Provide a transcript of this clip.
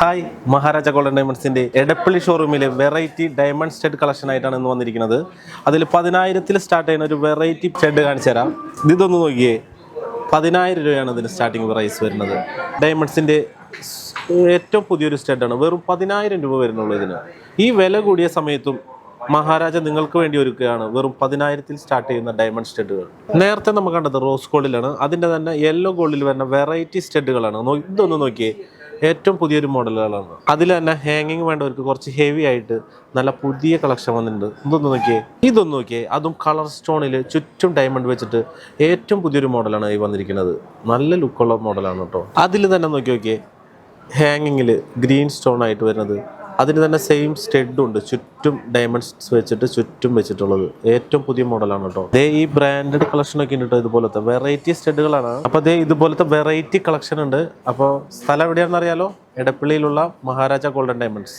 Hi Maharaja golden ഡയമണ്ട്സിന്റെ എടപ്പള്ളി ഷോറൂമിലെ variety diamond stud collection ആയിട്ടാണ് ഇന്ന് വന്നിരിക്കുന്നത്. അതിൽ പതിനായിരത്തിൽ സ്റ്റാർട്ട് ചെയ്യുന്ന ഒരു വെറൈറ്റി സ്റ്റഡ് കാണിച്ചു തരാം. ഇതൊന്ന് നോക്കിയേ. പതിനായിരം രൂപയാണ് ഇതിന് സ്റ്റാർട്ടിങ് പ്രൈസ് വരുന്നത്. ഡയമണ്ട്സിന്റെ ഏറ്റവും പുതിയൊരു സ്റ്റെഡാണ് വെറും പതിനായിരം രൂപ വരുന്നുള്ളൂ ഇതിന്. ഈ വില കൂടിയ സമയത്തും മഹാരാജ നിങ്ങൾക്ക് വേണ്ടി ഒരുക്കുകയാണ്. വെറും പതിനായിരത്തിൽ സ്റ്റാർട്ട് ചെയ്യുന്ന ഡയമണ്ട് സ്റ്റെഡുകൾ നേരത്തെ നമ്മൾ കണ്ടത് റോസ് ഗോൾഡിലാണ് അതിന്റെ തന്നെ യെല്ലോ ഗോൾഡിൽ വരുന്ന വെറൈറ്റി സ്റ്റെഡുകളാണ് ഇതൊന്ന് നോക്കിയേ. ഏറ്റവും പുതിയൊരു മോഡലുകളാണ്. അതിൽ തന്നെ ഹാങ്ങിങ് വേണ്ടവർക്ക് കുറച്ച് ഹെവി ആയിട്ട് നല്ല പുതിയ കളക്ഷൻ വന്നിട്ടുണ്ട്. ഇതൊന്ന് നോക്കിയേ. ഇതൊന്ന് നോക്കിയേ. അതും കളർ സ്റ്റോണിൽ ചുറ്റും ഡയമണ്ട് വെച്ചിട്ട് ഏറ്റവും പുതിയൊരു മോഡലാണ് ഈ വന്നിരിക്കുന്നത്. നല്ല ലുക്കുള്ള മോഡലാണ് കേട്ടോ. അതിൽ തന്നെ നോക്കി നോക്കിയേ. ഹാങ്ങിങ്ങിൽ ഗ്രീൻ സ്റ്റോൺ ആയിട്ട് വരുന്നത്. അതിന് തന്നെ സെയിം സ്റ്റെഡ് ഉണ്ട്. ചുറ്റും ഡയമണ്ട്സ് വെച്ചിട്ട് ചുറ്റും വെച്ചിട്ടുള്ളത്. ഏറ്റവും പുതിയ മോഡലാണ് കേട്ടോ ദേ ഈ ബ്രാൻഡഡ് കളക്ഷൻ ഒക്കെ ഉണ്ട് കേട്ടോ ഇതുപോലത്തെ. വെറൈറ്റി സ്റ്റെഡുകളാണ് അപ്പോൾ ദേ ഇതുപോലത്തെ വെറൈറ്റി കളക്ഷൻ ഉണ്ട്. അപ്പോൾ സ്ഥലം എവിടെയാണെന്ന് അറിയാലോ? എടപ്പള്ളിയിലുള്ള മഹാരാജ ഗോൾഡൻ ഡയമണ്ട്സ്